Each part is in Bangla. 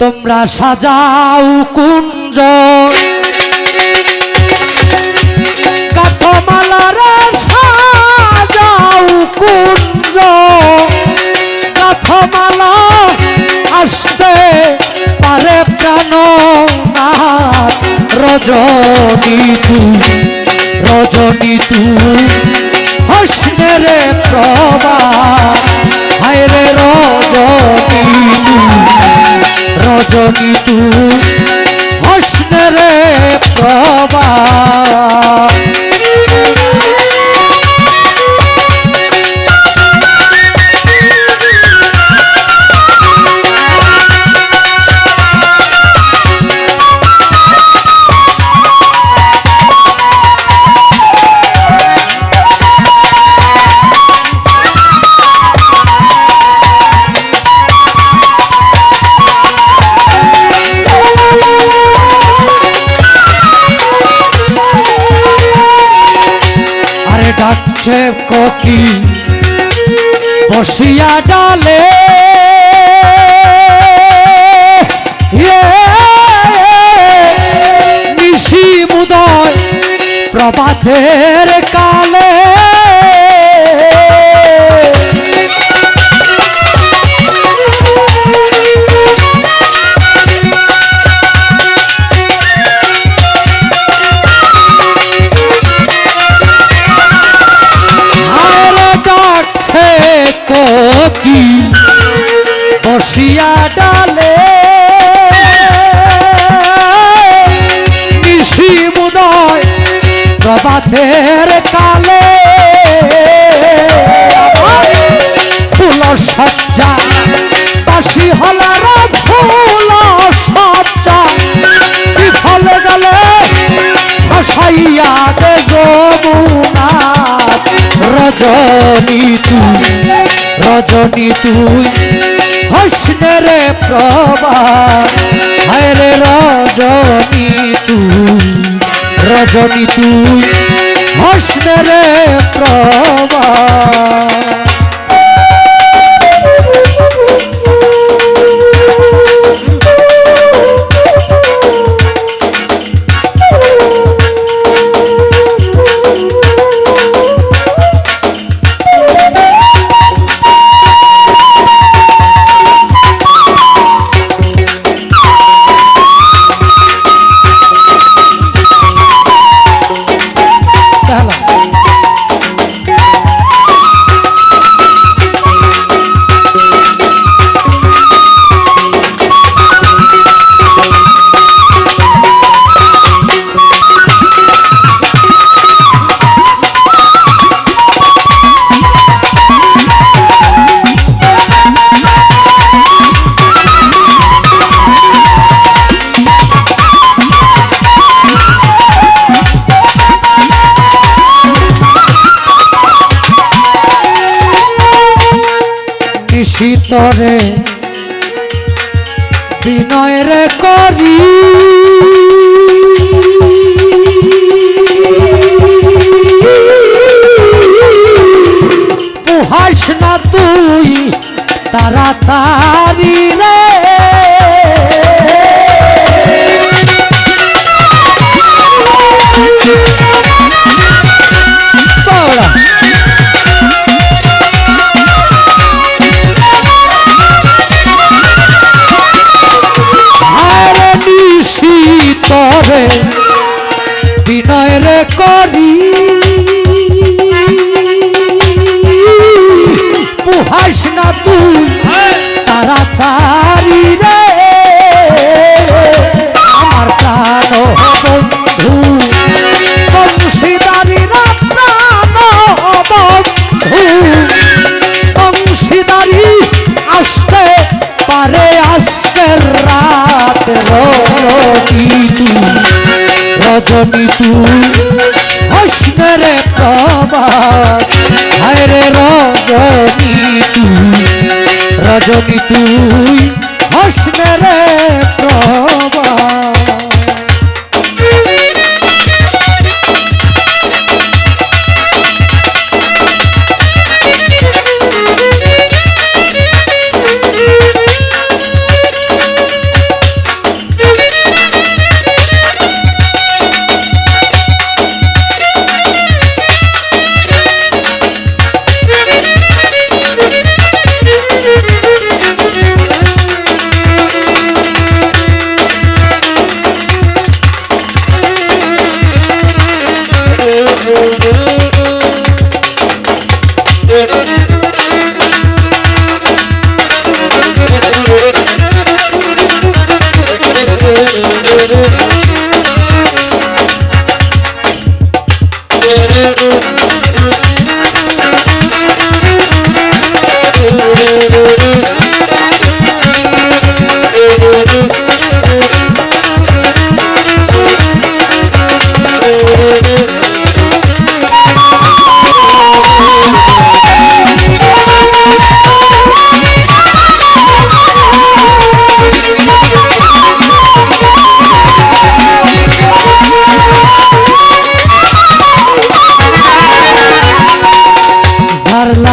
তোমরা সাজাও কুঞ্জ কাঠমালারে সাজাও কুঞ্জ কাঠমালা আসতে পারে প্রাণ রজনী তু রজনী তু রজনী তু ডাকছে ককি বসিয়া ডালে। ইয়ে, নিশি মুদয় প্রভাতের কালে ককি বসিয়া ডালে। নিশি মুদয় প্রভাতের কালে। ফুল সজ্জা বাসি হলার ফুল সজ্জা বিফলে গেলে ভাসাইয়া রজনী তুই হসনে রে প্রভা হায় রে রজনী তুই রজনী তুই হসনে রে প্রভা নিশিতরে বিনয় রে করি। উহাস না তুই তাড়াতাড়ি নিশিতরে বিনয় রে করি। পুহাস না তুই তাড়াতাড়ি রে। আমার প্রাণ বন্ধু বংশীদারি না প্রাণ বন্ধু। অংশীদারি আসতে পারে আজকের রাত তুই রজনী তুই হসনের প্রভাত। হায় রে রজনী তুই রজনী তুই হসনের প্রভাত।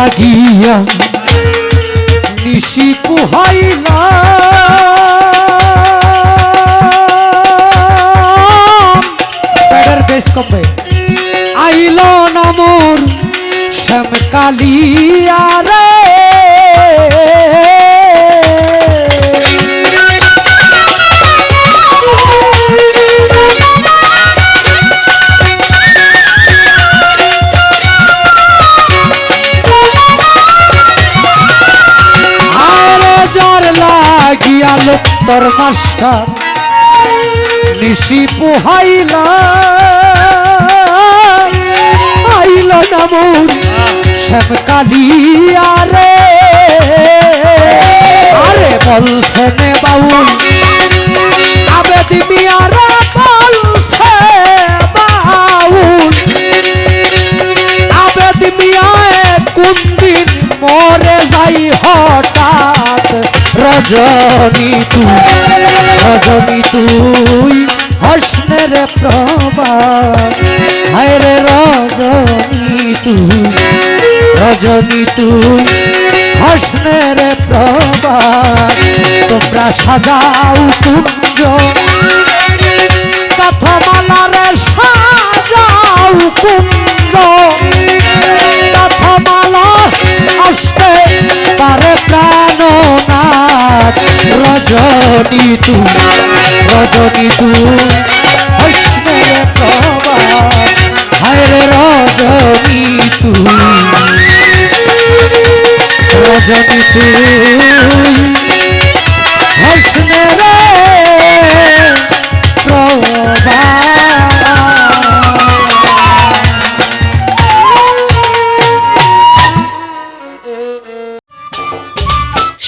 লাগিয়া নিশি কুহাইলা প্যাডের বেশ কমবে আইল নামর শ্যাম কালিয়া রে। লাগিয়াল তোর মাস্টার নিশি পোহাইলা। আইল নামুন শ্যাম রজনী তুই রজনী তুই হসনের প্রভা হায় রে রজনী তুই রজনী তুই হসনের প্রভা তোমরা সাজাও কুঞ্জ, কথমালারে সাজাও কুঞ্জ। কথমালা আসতে পারে প্রাণনাথ রজনী তু রজনী তু হস্নের প্রভা হায় রে রজনী তু রজনী তুই।